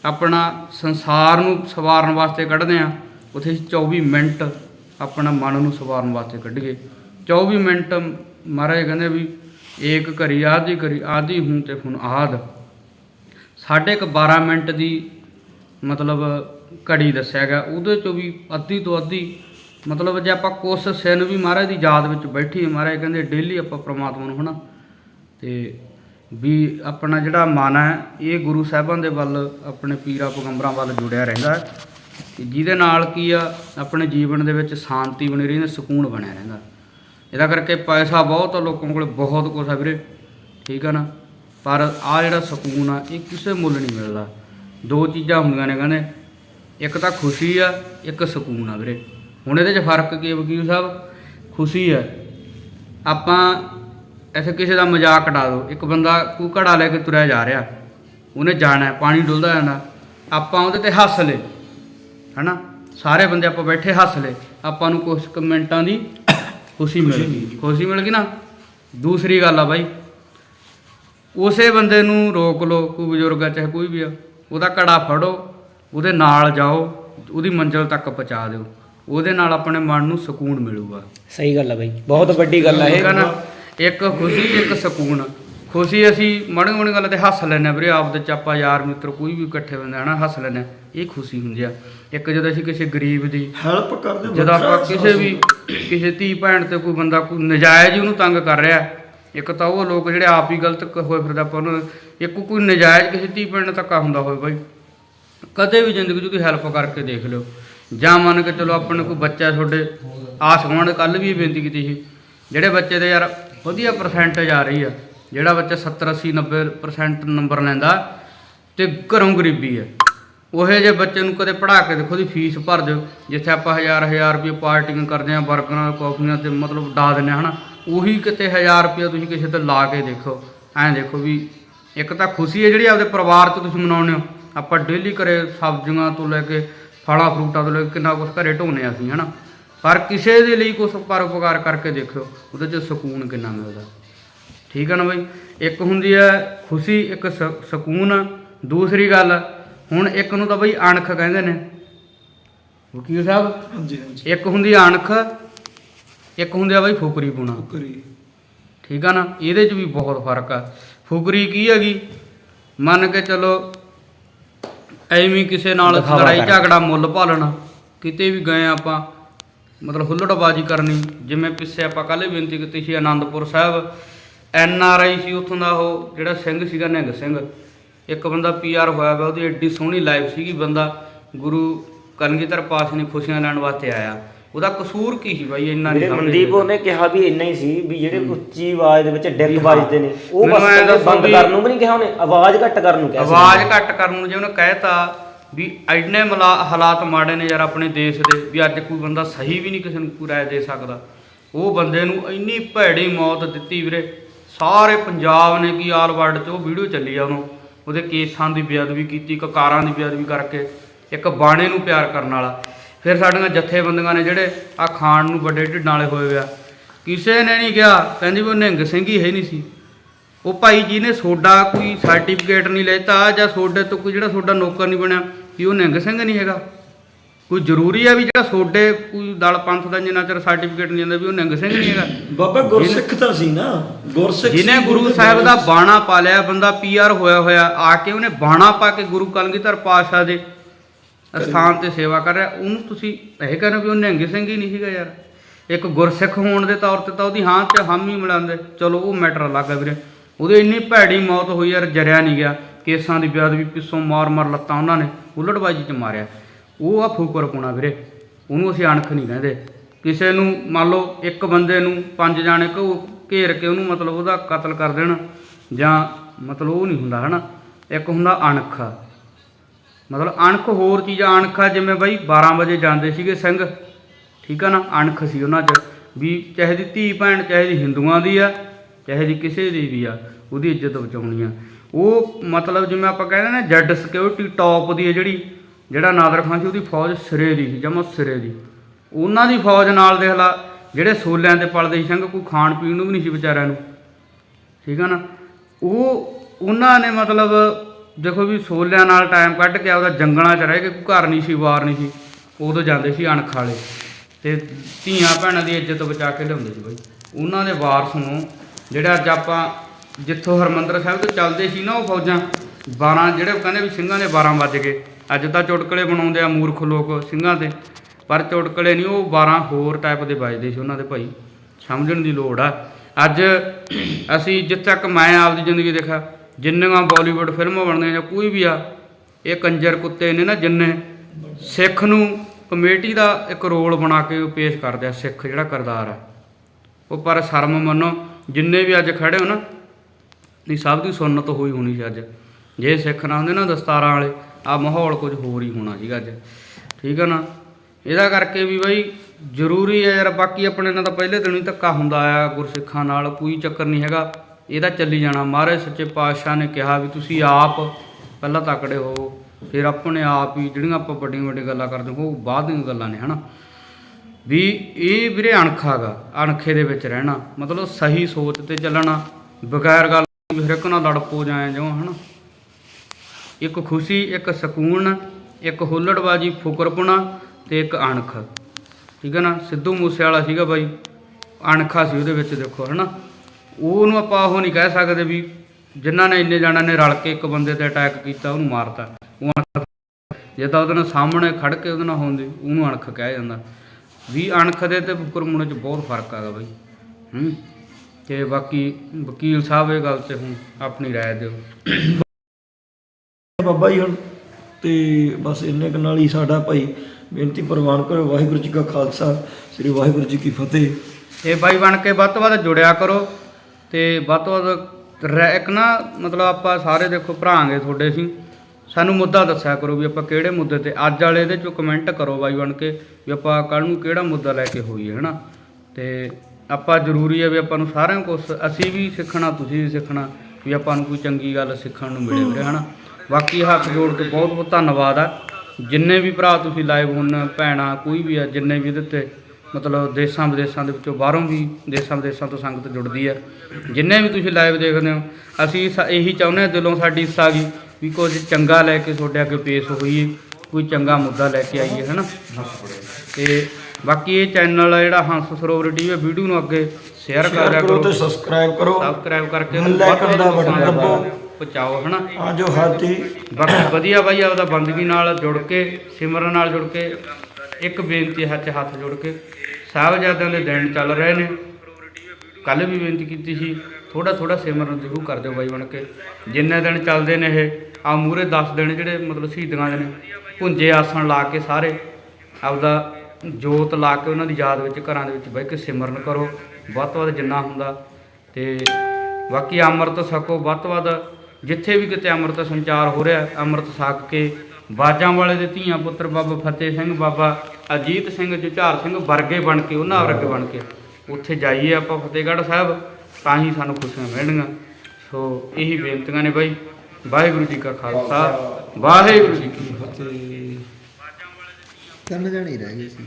ਆਪਣਾ ਸੰਸਾਰ ਨੂੰ ਸਵਾਰਨ ਵਾਸਤੇ ਕੱਢਦੇ ਆ ਉੱਥੇ ਅਸੀਂ 24 ਮਿੰਟ ਆਪਣਾ ਮਨ ਨੂੰ ਸਵਾਰਨ ਵਾਸਤੇ ਕੱਢੀਏ। 24 ਮਿੰਟ ਮਹਾਰਾਜ ਕਹਿੰਦੇ ਵੀ ਏਕ ਘਰੀ ਆਦੀ ਘਰੀ ਆਦੀ ਹੂੰ ਤੇ ਹੁਣ ਆਦ। ਸਾਢੇ ਕੁ 12 ਮਿੰਟ ਦੀ ਮਤਲਬ ਘੜੀ ਦੱਸਿਆ ਗਿਆ। ਉਹਦੇ ਚੋਂ ਵੀ ਅੱਧੀ ਤੋਂ ਅੱਧੀ ਮਤਲਬ ਜੇ ਆਪਾਂ ਕੋਸ਼ਿਸ਼ ਸਿਨ ਵੀ ਮਹਾਰਾਜ ਦੀ ਯਾਦ ਵਿੱਚ ਬੈਠੀ ਮਹਾਰਾਜ ਕਹਿੰਦੇ ਡੇਲੀ ਆਪਾਂ ਪ੍ਰਮਾਤਮਾ ਨੂੰ ਹਨਾ। ਤੇ ਵੀ ਆਪਣਾ ਜਿਹੜਾ ਮਨ ਹੈ, ਇਹ ਗੁਰੂ ਸਾਹਿਬਾਂ ਦੇ ਵੱਲ ਆਪਣੇ ਪੀਰਾਂ ਪੈਗੰਬਰਾਂ ਵੱਲ ਜੁੜਿਆ ਰਹਿੰਦਾ ਹੈ। ਜਿਹਦੇ ਨਾਲ ਕੀ ਆ, ਆਪਣੇ ਜੀਵਨ ਦੇ ਵਿੱਚ ਸ਼ਾਂਤੀ ਬਣੀ ਰਹਿੰਦੀ, ਸਕੂਨ ਬਣਿਆ ਰਹਿੰਦਾ। ਇਹਦਾ ਕਰਕੇ ਪੈਸਾ ਬਹੁਤ ਲੋਕਾਂ ਕੋਲ, ਬਹੁਤ ਕੁਛ ਆ ਵੀਰੇ। ਠੀਕ ਆ ਨਾ? ਪਰ ਆ ਜਿਹੜਾ ਸਕੂਨ ਆ, ਇਹ ਕਿਸੇ ਮੁੱਲ ਨਹੀਂ ਮਿਲਦਾ। ਦੋ ਚੀਜ਼ਾਂ ਹੁੰਦੀਆਂ ਨੇ, ਕਹਿੰਦੇ। ਇੱਕ ਤਾਂ ਖੁਸ਼ੀ ਆ, ਇੱਕ ਸਕੂਨ ਆ ਵੀਰੇ। ਹੁਣ ਇਹਦੇ 'ਚ ਫ਼ਰਕ ਕੀ ਵਕੀਲ ਸਾਹਿਬ? ਖੁਸ਼ੀ ਆ। ਆਪਾਂ ਐਸੇ ਕਿਸੇ ਦਾ ਮਜ਼ਾਕ ਉਡਾ ਦੋ ਇੱਕ ਬੰਦਾ ਕੋਈ ਘੜਾ ਲੈ ਕੇ ਤੁਰਿਆ ਜਾ ਰਿਹਾ। ਉਹਨੇ ਜਾਣਾ ਪਾਣੀ ਡੁੱਲਦਾ ਜਾਂਦਾ। ਆਪਾਂ ਉਹਦੇ ਤੇ ਹੱਸ ਲੇ ਹਨਾ? ਸਾਰੇ ਬੰਦੇ ਆਪਾਂ ਬੈਠੇ ਹੱਸ ਲੇ ਆਪਾਂ ਨੂੰ ਕੁਝ ਕਮੈਂਟਾਂ ਦੀ ਖੁਸ਼ੀ ਮਿਲ ਗਈ। ਖੁਸ਼ੀ ਮਿਲ ਗਈ। ਨਾ? ਦੂਸਰੀ ਗੱਲ ਆ ਬਾਈ ਉਸੇ ਬੰਦੇ ਨੂੰ ਰੋਕ ਲਓ ਕੋਈ ਬਜ਼ੁਰਗ ਆ ਚਾਹੇ ਕੋਈ ਵੀ ਆ। ਉਹਦਾ ਘੜਾ ਫੜੋ ਉਹਦੇ ਨਾਲ ਜਾਓ ਉਹਦੀ ਮੰਜ਼ਿਲ ਤੱਕ ਪਹੁੰਚਾ ਦਿਓ। ਉਹਦੇ ਨਾਲ ਆਪਣੇ ਮਨ ਨੂੰ ਸਕੂਨ ਮਿਲੂਗਾ। ਸਹੀ ਗੱਲ ਆ ਬਾਈ। ਬਹੁਤ ਵੱਡੀ ਗੱਲ ਆ ਇਹ। ਇੱਕ ਖੁਸ਼ੀ ਇੱਕ ਸਕੂਨ। ਖੁਸ਼ੀ ਅਸੀਂ ਮੜੀ ਮੜੀ ਗੱਲ ਤੇ ਹੱਸ ਹਾਂ ਵੀਰੇ ਆਪਦੇ ਚ ਆਪਾਂ ਯਾਰ ਮਿੱਤਰ ਕੋਈ ਵੀ ਇਕੱਠੇ ਬੰਦੇ ਹਨਾ ਹੱਸ ਹਾਂ। ਇਹ ਖੁਸ਼ੀ ਹੁੰਦੀ ਆ। ਇੱਕ ਜਦੋਂ ਅਸੀਂ ਕਿਸੇ ਗਰੀਬ ਦੀ ਹੈਲਪ ਕਰਦੇ ਜਦੋਂ ਆਪਾਂ ਕਿਸੇ ਵੀ ਕਿਸੇ ਧੀ ਭੈਣ ਤੇ ਕੋਈ ਬੰਦਾ ਕੋਈ ਨਜਾਇਜ਼ ਉਹਨੂੰ ਤੰਗ ਕਰ ਰਿਹਾ ਇੱਕ ਤਾਂ ਉਹ ਲੋਕ ਜਿਹੜੇ ਆਪ ਹੀ ਗਲਤ ਹੋਏ ਫਿਰਦਾ ਆਪਾਂ ਉਹਨੂੰ ਇੱਕ ਕੋਈ ਨਜਾਇਜ਼ ਕਿਸੇ ਧੀ ਭੈਣ ਨਾਲ ਧੱਕਾ ਹੁੰਦਾ ਹੋਵੇ ਬਾਈ। ਕਦੇ ਵੀ ਜ਼ਿੰਦਗੀ 'ਚ ਉਹਦੀ ਹੈਲਪ ਕਰਕੇ ਦੇਖ ਲਿਓ। ਜਾਂ ਮੰਨ ਕੇ ਚਲੋ ਆਪਣੇ ਕੋਈ ਬੱਚਾ ਤੁਹਾਡੇ ਆਸ ਗੁਆਂਢ ਕੱਲ ਵੀ ਬੇਨਤੀ ਕੀਤੀ ਸੀ ਜਿਹੜੇ ਬੱਚੇ ਦੇ ਯਾਰ ਵਧੀਆ ਪਰਸੈਂਟੇਜ ਆ ਰਹੀ ਆ, ਜਿਹੜਾ ਬੱਚਾ 70 80 90% ਨੰਬਰ ਲੈਂਦਾ ਤੇ ਘਰੋਂ ਗਰੀਬੀ ਹੈ ਉਹੇ ਜੇ ਬੱਚੇ ਨੂੰ ਕਦੇ ਪੜਾ ਕੇ ਦੇਖੋ ਉਹਦੀ ਫੀਸ ਭਰ ਦਿਓ, ਜਿੱਥੇ ਆਪਾਂ ਹਜ਼ਾਰ ਹਜ਼ਾਰ ਰੁਪਏ ਪਾਰਟੀਆਂ ਕਰਦੇ ਆ ਬਰਗਰਾਂ ਕਾਫੀਆਂ ਤੇ ਮਤਲਬ ਡਾ ਦਿੰਦੇ ਹਾਂ, ਹਨਾ? ਉਹੀ ਕਿਤੇ ਹਜ਼ਾਰ ਰੁਪਏ ਤੁਸੀਂ ਕਿਸੇ ਤੇ ਲਾ ਕੇ ਦੇਖੋ, ਐਂ ਦੇਖੋ ਵੀ ਇੱਕ ਤਾਂ ਖੁਸ਼ੀ ਹੈ ਜਿਹੜੀ ਆਪਦੇ ਪਰਿਵਾਰ 'ਚ ਤੁਸੀਂ ਮਨਾਉਂਦੇ ਹੋ। ਆਪਾਂ ਡੇਲੀ ਘਰੇ ਸਬਜ਼ੀਆਂ ਤੋਂ ਲੈ ਕੇ ਫਲਾਂ, ਫਰੂਟਾਂ ਤੋਂ ਲੈ ਕੇ ਕਿੰਨਾ ਕੁਝ ਘਰੇ ਢੋਨੇ ਆ ਅਸੀਂ, ਹਨਾ? ਪਰ ਕਿਸੇ ਦੇ ਲਈ ਕੁਝ ਪਰਉਪਕਾਰ ਕਰਕੇ ਦੇਖਿਓ ਉਹਦੇ 'ਚ ਸਕੂਨ ਕਿੰਨਾ ਮਿਲਦਾ। ਠੀਕ ਹੈ ਨਾ ਬਈ? ਇੱਕ ਹੁੰਦੀ ਹੈ ਖੁਸ਼ੀ ਇੱਕ ਸਕੂਨ। ਦੂਸਰੀ ਗੱਲ ਹੁਣ ਇੱਕ ਨੂੰ ਤਾਂ ਬਈ ਅਣਖ ਕਹਿੰਦੇ ਨੇ। ਵਕੀਲ ਸਾਹਿਬ? ਹਾਂਜੀ ਹਾਂਜੀ। ਇੱਕ ਹੁੰਦੀ ਅਣਖ ਇੱਕ ਹੁੰਦੀ ਆ ਬਈ ਫੁਕਰੀ ਪੁਣਾ। ਠੀਕ ਆ ਨਾ? ਇਹਦੇ 'ਚ ਵੀ ਬਹੁਤ ਫ਼ਰਕ ਆ। ਫੁਕਰੀ ਕੀ ਹੈਗੀ? ਮੰਨ ਕੇ ਚਲੋ ਐਵੇਂ ਕਿਸੇ ਨਾਲ ਲੜਾਈ। ਝਗੜਾ ਮੁੱਲ ਭਾਲਣਾ ਕਿਤੇ ਵੀ ਗਏ ਆਪਾਂ ਮਤਲਬ ਹੁੱਲੜਬਾਜੀ ਕਰਨੀ ਜਿਵੇਂ ਪਿੱਛੇ ਆਪਾਂ ਕੱਲ੍ਹ ਬੇਨਤੀ ਕੀਤੀ ਸੀ Anandpur Sahib N R I ਸੀ ਉੱਥੋਂ ਦਾ ਉਹ ਜਿਹੜਾ ਸਿੰਘ ਸੀਗਾ ਨਿਹੰਗ ਸਿੰਘ ਇੱਕ ਬੰਦਾ ਪੀ ਆਰ ਹੋਇਆ ਵਾ ਉਹਦੀ ਐਡੀ ਸੋਹਣੀ ਲਾਈਫ ਸੀਗੀ ਬੰਦਾ ਗੁਰੂ ਕਲਗੀਧਰ ਪਾਤਸ਼ਾਹ ਨੇ ਖੁਸ਼ੀਆਂ ਲੈਣ ਵਾਸਤੇ ਆਇਆ ਉਹਦਾ ਕਸੂਰ ਕੀ ਸੀ ਬਾਈ ਇੰਨਾ ਨਹੀਂ ਸਮਝ ਮਨਦੀਪ। ਉਹਨੇ ਕਿਹਾ ਵੀ ਇੰਨਾ ਹੀ ਸੀ ਵੀ ਜਿਹੜੇ ਉੱਚੀ ਆਵਾਜ਼ ਦੇ ਵਿੱਚ ਡਿੱਗ। ਵੱਜਦੇ ਨੇ ਉਹ ਬਸ ਬੰਦ ਕਰਨ ਨੂੰ ਵੀ ਨਹੀਂ ਕਿਹਾ ਉਹਨੇ ਆਵਾਜ਼ ਘੱਟ ਕਰਨ ਨੂੰ ਕਿਹਾ ਆਵਾਜ਼ ਘੱਟ ਕਰਨ ਨੂੰ ਜੇ ਉਹਨੇ ਕਹਿਤਾ ਵੀ ਐਨੇ ਮਲਾ, ਹਾਲਾਤ ਮਾੜੇ ਨੇ ਯਾਰ ਆਪਣੇ ਦੇਸ਼ ਦੇ, ਵੀ ਅੱਜ ਕੋਈ ਬੰਦਾ ਸਹੀ ਵੀ ਨਹੀਂ ਕਿਸੇ ਨੂੰ ਕੋਈ ਰਾਏ ਦੇ ਸਕਦਾ। ਉਹ ਬੰਦੇ ਨੂੰ ਇੰਨੀ ਭੈੜੀ ਮੌਤ ਦਿੱਤੀ ਵੀਰੇ। ਸਾਰੇ ਪੰਜਾਬ ਨੇ ਕੀ ਆਲ ਵਰਲਡ 'ਚ ਉਹ ਵੀਡੀਓ ਚੱਲੀ ਆ ਉਹਨੂੰ, ਉਹਦੇ ਕੇਸਾਂ ਦੀ ਬੇਅਦਬੀ ਕੀਤੀ ਕਕਾਰਾਂ ਦੀ ਬੇਅਦਬੀ ਕਰਕੇ, ਇੱਕ ਬਾਣੇ ਨੂੰ ਪਿਆਰ ਕਰਨ ਵਾਲਾ। ਫਿਰ ਸਾਡੀਆਂ ਜਥੇਬੰਦੀਆਂ ਨੇ ਜਿਹੜੇ ਆ ਖਾਣ ਨੂੰ ਵੱਡੇ ਢਿੱਡਾਂ ਵਾਲੇ ਹੋਏ ਹੋਏ ਆ, ਕਿਸੇ ਨੇ ਨਹੀਂ ਕਿਹਾ, ਕਹਿੰਦੀ ਵੀ ਉਹ ਨਿਹੰਗ ਸਿੰਘ ਹੀ ਹੈ ਨਹੀਂ ਸੀ। ਉਹ ਭਾਈ ਜੀ ਨੇ ਸੋਡਾ ਕੋਈ ਸਰਟੀਫਿਕੇਟ ਨਹੀਂ ਲੈਤਾ ਜਾਂ ਸੋਡੇ ਤੋਂ ਕੋਈ ਜਿਹੜਾ ਸੋਡਾ ਨੌਕਰ ਨਹੀਂ ਬਣਿਆ ਕਿ ਉਹ ਨਿਹੰਗ ਸਿੰਘ ਨਹੀਂ ਹੈਗਾ। ਕੋਈ ਜ਼ਰੂਰੀ ਆ ਵੀ ਜਿਹੜਾ ਸੋਡੇ ਕੋਈ ਦਲ ਪੰਥ ਦਾ ਜਿੰਨਾ ਚਿਰ ਸਰਟੀਫਿਕੇਟ ਨਹੀਂ ਜਾਂਦਾ ਵੀ ਉਹ ਨਿਹੰਗ ਸਿੰਘ ਨਹੀਂ ਹੈਗਾ। ਬਾਬਾ ਗੁਰਸਿੱਖ ਤਾਂ ਸੀ ਨਾ ਗੁਰਸਿੱਖ ਜਿਹਨੇ ਗੁਰੂ ਸਾਹਿਬ ਦਾ ਬਾਣੇ ਪਾ ਲਿਆ ਬੰਦਾ ਪੀਆਰ ਹੋਇਆ ਹੋਇਆ ਆ ਕੇ ਉਹਨੇ ਬਾਣਾ ਪਾ ਕੇ ਗੁਰੂ ਕਲਗੀਧਰ ਪਾਤਸ਼ਾਹ ਦੇ ਸਥਾਨ ਤੇ ਸੇਵਾ ਕਰ ਰਿਹਾ। ਉਹਨੂੰ ਤੁਸੀਂ ਇਹ ਕਹਿੰਦੇ ਵੀ ਉਹ ਨਿਹੰਗ ਸਿੰਘ ਹੀ ਨਹੀਂ ਸੀਗਾ ਯਾਰ। ਇੱਕ ਗੁਰਸਿੱਖ ਹੋਣ ਦੇ ਤੌਰ ਤੇ ਤਾਂ ਉਹਦੀ ਹਾਂ ਚ ਹਾਮੀ ਮਿਲਾਉਂਦੇ ਚਲੋ ਉਹ ਮੈਟਰ ਅਲੱਗ ਹੈ ਵੀਰੇ। ਉਹਦੇ ਇੰਨੀ ਭੈੜੀ ਮੌਤ ਹੋਈ ਯਾਰ, ਜਰਿਆ ਨਹੀਂ ਗਿਆ। ਕੇਸਾਂ ਦੀ ਬੇਅਦਬੀ ਪਿੱਛੋਂ ਮਾਰ ਮਾਰ ਲੱਤਾਂ ਉਹਨਾਂ ਨੇ ਉਲਟਬਾਜੀ ਚ ਮਾਰਿਆ। ਉਹ ਆ ਫੂਕਰ ਪੁਣਾ ਵੀਰੇ, ਉਹਨੂੰ ਅਸੀਂ ਅਣਖ ਨਹੀਂ ਕਹਿੰਦੇ। ਕਿਸੇ ਨੂੰ ਮੰਨ ਲਓ ਇੱਕ ਬੰਦੇ ਨੂੰ ਪੰਜ ਜਾਣੇ ਘੂ- ਘੇਰ ਕੇ ਉਹਨੂੰ ਮਤਲਬ ਉਹਦਾ ਕਤਲ ਕਰ ਦੇਣ, ਜਾਂ ਮਤਲਬ ਉਹ ਨਹੀਂ ਹੁੰਦਾ ਹਨਾ, ਇੱਕ ਹੁੰਦਾ ਅਣਖ। ਮਤਲਬ ਅਣਖ ਹੋਰ ਚੀਜ਼ਾਂ ਅਣਖ ਆ, ਜਿਵੇਂ ਬਈ 12 ਵਜੇ ਜਾਂਦੇ ਸੀਗੇ ਸਿੰਘ, ਠੀਕ ਆ ਨਾ, ਅਣਖ ਸੀ ਉਹਨਾਂ 'ਚ, ਵੀ ਚਾਹੇ ਦੀ ਧੀ ਭੈਣ, ਚਾਹੇ ਦੀ ਹਿੰਦੂਆਂ ਦੀ ਆ ਚਾਹੇ ਦੀ ਕਿਸੇ ਦੀ ਵੀ ਆ, ਉਹਦੀ ਇੱਜ਼ਤ ਬਚਾਉਣੀ ਆ। ਉਹ ਮਤਲਬ ਜਿਵੇਂ ਆਪਾਂ ਕਹਿੰਦੇ ਨਾ ਜੈਡ ਸਿਕਿਉਰਿਟੀ ਟੌਪ ਦੀ ਹੈ ਜਿਹੜੀ, ਜਿਹੜਾ ਨਾਦਰ ਖਾਨ ਸੀ, ਉਹਦੀ ਫੌਜ ਸਿਰੇ ਦੀ ਸੀ, ਜਮਾ ਸਿਰੇ ਦੀ। ਉਹਨਾਂ ਦੀ ਫੌਜ ਨਾਲ ਦੇਖ ਲਾ, ਜਿਹੜੇ ਸੋਲਿਆਂ ਤੇ ਪਲਦੇ ਸੀ ਸਿੰਘ ਕੋਈ ਖਾਣ ਪੀਣ ਨੂੰ ਵੀ ਨਹੀਂ ਸੀ ਵਿਚਾਰਿਆਂ ਨੂੰ। ਠੀਕ ਆ ਨਾ? ਉਹ, ਉਹਨਾਂ ਨੇ ਮਤਲਬ, ਦੇਖੋ ਵੀ ਸੋਲਿਆਂ ਨਾਲ ਟਾਈਮ ਕੱਢ ਕੇ ਆਪਦਾ ਜੰਗਲਾਂ 'ਚ ਰਹਿ ਕੇ, ਕੋਈ ਘਰ ਨਹੀਂ ਸੀ, ਵਾਰ ਨਹੀਂ ਸੀ, ਉਦੋਂ ਜਾਂਦੇ ਸੀ ਅਣਖ ਵਾਲੇ। ਤੇ ਧੀਆਂ ਭੈਣਾਂ ਦੀ ਇੱਜ਼ਤ ਬਚਾ ਕੇ ਲਿਆਉਂਦੇ ਸੀ ਬਾਈ। ਉਹਨਾਂ ਦੇ ਵਾਰਸ ਨੂੰ ਜਿਹੜਾ ਅੱਜ ਆਪਾਂ ਜਿੱਥੋਂ ਹਰਮੰਦਰ ਸਾਹਿਬ ਤੋਂ ਚੱਲਦੇ ਸੀ ਨਾ ਉਹ ਫੌਜਾਂ 12 ਜਿਹੜੇ ਕਹਿੰਦੇ ਵੀ ਸਿੰਘਾਂ ਦੇ 12 ਵੱਜ ਗਏ। ਅੱਜ ਤਾਂ ਚੁਟਕਲੇ ਬਣਾਉਂਦੇ ਆ ਮੂਰਖ ਲੋਕ ਸਿੰਘਾਂ ਦੇ, ਪਰ ਚੁਟਕਲੇ ਨਹੀਂ, ਉਹ 12 ਹੋਰ ਟਾਈਪ ਦੇ ਵੱਜਦੇ ਸੀ ਉਹਨਾਂ ਦੇ ਭਾਈ। ਸਮਝਣ ਦੀ ਲੋੜ ਆ। ਅੱਜ ਅਸੀਂ ਜਿੱਥੇ ਤੱਕ ਮੈਂ ਆਪਦੀ ਜ਼ਿੰਦਗੀ ਦੇਖਾ, ਜਿੰਨੀਆਂ ਬਾਲੀਵੁੱਡ ਫਿਲਮਾਂ ਬਣਦੀਆਂ ਜਾਂ ਕੋਈ ਵੀ ਆ, ਇਹ ਕੰਜਰ ਕੁੱਤੇ ਨੇ ਨਾ ਜਿੰਨੇ ਸਿੱਖ ਨੂੰ ਕਮੇਟੀ ਦਾ ਇੱਕ ਰੋਲ ਬਣਾ ਕੇ ਉਹ ਪੇਸ਼ ਕਰਦੇ ਆ, ਸਿੱਖ ਜਿਹੜਾ ਕਰਦਾਰ ਆ। ਉਹ ਪਰ ਸ਼ਰਮ ਮੰਨੋ ਜਿੰਨੇ ਵੀ ਅੱਜ ਖੜੇ ਹੋ ਨਾ, ਨਹੀਂ ਸਭ ਦੀ ਸੁੰਨਤ ਹੋਈ ਹੋਣੀ ਸੀ ਅੱਜ। ਜੇ ਸਿੱਖ ਨਾ ਹੁੰਦੇ ਨਾ ਦਸਤਾਰਾਂ ਵਾਲੇ ਆ ਮਾਹੌਲ ਕੁਝ ਹੋਰ ਹੀ ਹੋਣਾ ਸੀਗਾ ਅੱਜ। ਠੀਕ ਹੈ ਨਾ? ਇਹਦਾ ਕਰਕੇ ਵੀ ਬਈ ਜ਼ਰੂਰੀ ਹੈ ਯਾਰ, ਬਾਕੀ ਆਪਣੇ ਨਾਲ ਤਾਂ ਪਹਿਲੇ ਦਿਨ ਹੀ ਧੱਕਾ ਹੁੰਦਾ ਆ, ਗੁਰਸਿੱਖਾਂ ਨਾਲ ਕੋਈ ਚੱਕਰ ਨਹੀਂ ਹੈਗਾ। ਇਹਦਾ ਚੱਲੀ ਜਾਣਾ। ਮਹਾਰਾਜ ਸੱਚੇ ਪਾਤਸ਼ਾਹ ਨੇ ਕਿਹਾ ਵੀ ਤੁਸੀਂ ਆਪ ਪਹਿਲਾਂ ਤਕੜੇ ਹੋ ਫਿਰ ਆਪਣੇ ਆਪ ਹੀ ਜਿਹੜੀਆਂ ਆਪਾਂ ਵੱਡੀਆਂ ਵੱਡੀਆਂ ਗੱਲਾਂ ਕਰਦੇ ਹੋ, ਉਹ ਬਾਅਦ ਦੀਆਂ ਗੱਲਾਂ ਨੇ, ਹਨਾ? ਵੀ ਇਹ ਵੀਰੇ ਅਣਖਾ ਗਾ ਅਣਖੇ ਦੇ ਵਿੱਚ ਰਹਿਣਾ। ਮਤਲਬ ਸਹੀ ਸੋਚ ਤੇ ਚੱਲਣਾ, ਬਗੈਰ ਗੱਲ ਵੀ ਹਰ ਇੱਕ ਨਾਲ ਲੜ ਪੋ ਜਾਏ ਜਿਉਂ, ਹਨਾ। ਇੱਕ ਖੁਸ਼ੀ, ਇੱਕ ਸਕੂਨ, ਇੱਕ ਹੁੱਲੜਬਾਜੀ ਫੁਕਰਪੁਣਾ ਤੇ ਇੱਕ ਅਣਖ। ਠੀਕ ਹੈ ਨਾ? ਸਿੱਧੂ ਮੂਸੇ ਵਾਲਾ ਸੀਗਾ ਬਾਈ। ਅਣਖਾ ਸੀ ਉਹਦੇ ਵਿੱਚ ਦੇਖੋ, ਹਨਾ। ਉਹਨੂੰ ਆਪਾਂ ਉਹ ਨਹੀਂ ਕਹਿ ਸਕਦੇ ਵੀ ਜਿਨ੍ਹਾਂ ਨੇ ਇੰਨੇ ਜਾਣਾਂ ਨੇ ਰਲ ਕੇ ਇੱਕ ਬੰਦੇ ਤੇ ਅਟੈਕ ਕੀਤਾ, ਉਹਨੂੰ ਮਾਰਤਾ। ਉਹ ਅਣਖ ਜੇ ਤਾਂ ਉਹਦੇ ਨਾਲ ਸਾਹਮਣੇ ਖੜ ਕੇ ਉਹਦੇ ਨਾਲ ਹੁੰਦੀ ਉਹਨੂੰ ਅਣਖ ਕਹਿ ਜਾਂਦਾ। ਵੀ ਅਣਖ ਦੇ ਤੇ ਫੁਕਰਮੁਣੇ 'ਚ ਬਹੁਤ ਫ਼ਰਕ ਆਗਾ ਬਈ। ਹੂੰ? ਤੇ ਬਾਕੀ ਵਕੀਲ ਸਾਹਿਬ ਇਹ ਗੱਲ ਤੇ ਹੁਣ ਆਪਣੀ ਰਾਏ ਦਿਓ। ਬਾਬਾ ਜੀ ਹੁਣ ਤੇ ਬਸ ਇੰਨੇ ਕੁ ਨਾਲ ਹੀ ਸਾਡਾ ਭਾਈ ਬੇਨਤੀ ਪ੍ਰਵਾਨ ਕਰੋ ਵਾਹਿਗੁਰੂ ਜੀ ਕਾ ਖਾਲਸਾ ਸ੍ਰੀ ਵਾਹਿਗੁਰੂ ਜੀ ਕੀ ਫਤਿਹ। ਤੇ ਬਾਈ ਬਣ ਕੇ ਵੱਧ ਤੋਂ ਵੱਧ ਜੁੜਿਆ ਕਰੋ ਤੇ ਵੱਧ ਤੋਂ ਵੱਧ ਇੱਕ ਨਾ ਮਤਲਬ ਆਪਾਂ ਸਾਰੇ ਦੇਖੋ ਭਰਾਂਗੇ ਤੁਹਾਡੇ ਸੀ। ਸਾਨੂੰ ਮੁੱਦਾ ਦੱਸਿਆ ਕਰੋ ਵੀ ਆਪਾਂ ਕਿਹੜੇ ਮੁੱਦੇ ਤੇ, ਅੱਜ ਵਾਲੇ ਇਹਦੇ ਚੋਂ ਕਮੈਂਟ ਕਰੋ ਬਾਈ ਬਣ ਕੇ ਵੀ ਆਪਾਂ ਕੱਲ ਨੂੰ ਕਿਹੜਾ ਮੁੱਦਾ ਲੈ ਕੇ ਹੋਈਏ, ਹਨਾ? ਤੇ ਆਪਾਂ ਜ਼ਰੂਰੀ ਹੈ ਵੀ ਆਪਾਂ ਨੂੰ ਸਾਰਿਆਂ ਕੁਝ ਅਸੀਂ ਵੀ ਸਿੱਖਣਾ, ਤੁਸੀਂ ਵੀ ਸਿੱਖਣਾ, ਵੀ ਆਪਾਂ ਨੂੰ ਕੋਈ ਚੰਗੀ ਗੱਲ ਸਿੱਖਣ ਨੂੰ ਮਿਲੇ ਵੀਰੇ, ਹਨਾ? ਬਾਕੀ ਹੱਥ ਜੋੜ ਕੇ ਬਹੁਤ ਬਹੁਤ ਧੰਨਵਾਦ ਆ। ਜਿੰਨੇ ਵੀ ਭਰਾ ਤੁਸੀਂ ਲਾਈਵ ਹੁਣ ਭੈਣਾ, ਕੋਈ ਵੀ ਆ, ਜਿੰਨੇ ਵੀ ਇਹਦੇ ਤੇ ਮਤਲਬ ਦੇਸ਼ਾਂ ਵਿਦੇਸ਼ਾਂ ਦੇ ਵਿੱਚੋਂ ਬਾਹਰੋਂ ਵੀ ਦੇਸ਼ਾਂ ਵਿਦੇਸ਼ਾਂ ਤੋਂ ਸੰਗਤ ਜੁੜਦੀ ਹੈ ਜਿੰਨੇ ਵੀ ਤੁਸੀਂ ਲਾਈਵ ਦੇਖਦੇ ਹੋ, ਅਸੀਂ ਸ- ਇਹੀ ਚਾਹੁੰਦੇ ਹਾਂ ਦਿਲੋਂ ਸਾਡੀ ਇੱਛਾ ਗਈ। ਵੀ ਕੁਝ ਚੰਗਾ ਲੈ ਕੇ ਤੁਹਾਡੇ ਅੱਗੇ ਪੇਸ਼ ਹੋਈਏ ਕੋਈ ਚੰਗਾ ਮੁੱਦਾ ਲੈ ਕੇ ਆਈਏ ਹਨਾ? ਤੇ ਬਾਕੀ ਇਹ ਚੈਨਲ ਆ ਜਿਹੜਾ ਹੰਸ ਸਰੋਵਰ ਟੀਵੀ ਵੀਡੀਓ ਨੂੰ ਅੱਗੇ ਸ਼ੇਅਰ ਕਰ ਦਿਆ ਕਰੋ ਤੇ ਸਬਸਕ੍ਰਾਈਬ ਕਰੋ। ਸਬਸਕ੍ਰਾਈਬ ਕਰਕੇ ਬੈਲ ਆਈਕਨ ਦਾ ਬਟਨ ਦੱਬੋ। ਪਹੁੰਚਾਓ ਹਨਾ? ਆ ਜੋ ਚੀਜ਼ ਬਾਕੀ ਵਧੀਆ ਬਾਈ ਆਪਦਾ ਬੰਦਗੀ ਨਾਲ ਜੁੜ ਕੇ ਸਿਮਰਨ ਨਾਲ ਜੁੜ ਕੇ ਇੱਕ ਬੇਨਤੀ ਹੱਥ ਹੱਥ ਜੁੜ ਕੇ ਸਾਹਿਬਜ਼ਾਦਿਆਂ ਦੇ ਦਿਨ ਚੱਲ ਰਹੇ ਨੇ। ਕੱਲ ਵੀ ਬੇਨਤੀ ਕੀਤੀ ਸੀ ਥੋੜਾ ਥੋੜਾ ਸਿਮਰਨ ਜ਼ਰੂਰ ਕਰ ਦਿਓ ਬਾਈ ਬਣ ਕੇ। ਜਿੰਨੇ ਦਿਨ ਚੱਲਦੇ ਨੇ ਇਹ ਆ ਮੂਰੇ 10 ਦਿਨ ਜਿਹੜੇ ਮਤਲਬ ਸ਼ਹੀਦਾਂ ਦੇ ਨੇ, ਭੁੰਜੇ ਆਸਣ ਲਾ ਕੇ ਸਾਰੇ, ਆਪਦਾ ਜੋਤ ਲਾ ਕੇ ਉਹਨਾਂ ਦੀ ਯਾਦ ਵਿੱਚ, ਘਰਾਂ ਦੇ ਵਿੱਚ ਬਹਿ ਕੇ ਸਿਮਰਨ ਕਰੋ। ਵੱਧ ਤੋਂ ਵੱਧ ਜਿੰਨਾ ਹੁੰਦਾ, ਤੇ ਬਾਕੀ ਅੰਮ੍ਰਿਤ ਸਕੋ ਵੱਧ ਤੋਂ ਵੱਧ ਜਿੱਥੇ ਵੀ ਕਿਤੇ ਅੰਮ੍ਰਿਤ ਸੰਚਾਰ ਹੋ ਰਿਹਾ, ਅੰਮ੍ਰਿਤ ਛਕ ਕੇ ਬਾਜਾਂ ਵਾਲੇ ਦੇ ਧੀਆਂ ਪੁੱਤਰ ਬਾਬਾ ਫਤਿਹ ਸਿੰਘ, ਬਾਬਾ ਅਜੀਤ ਸਿੰਘ, ਜੁਝਾਰ ਸਿੰਘ ਵਰਗੇ ਬਣ ਕੇ, ਉਹਨਾਂ ਵਰਗੇ ਬਣ ਕੇ। ਉੱਥੇ ਜਾਈਏ ਆਪਾਂ ਫਤਿਹਗੜ੍ਹ ਸਾਹਿਬ, ਤਾਂ ਹੀ ਸਾਨੂੰ ਖੁਸ਼ੀਆਂ ਮਿਲਣਗੀਆਂ। ਸੋ ਇਹੀ ਬੇਨਤੀਆਂ ਨੇ ਬਾਈ। ਵਾਹਿਗੁਰੂ ਜੀ ਕਾ ਖਾਲਸਾ, ਵਾਹਿਗੁਰੂ ਜੀ ਕੀ ਫਤਿਹ। ਤਿੰਨ ਜਣੇ ਰਹਿ ਗਏ ਸੀ।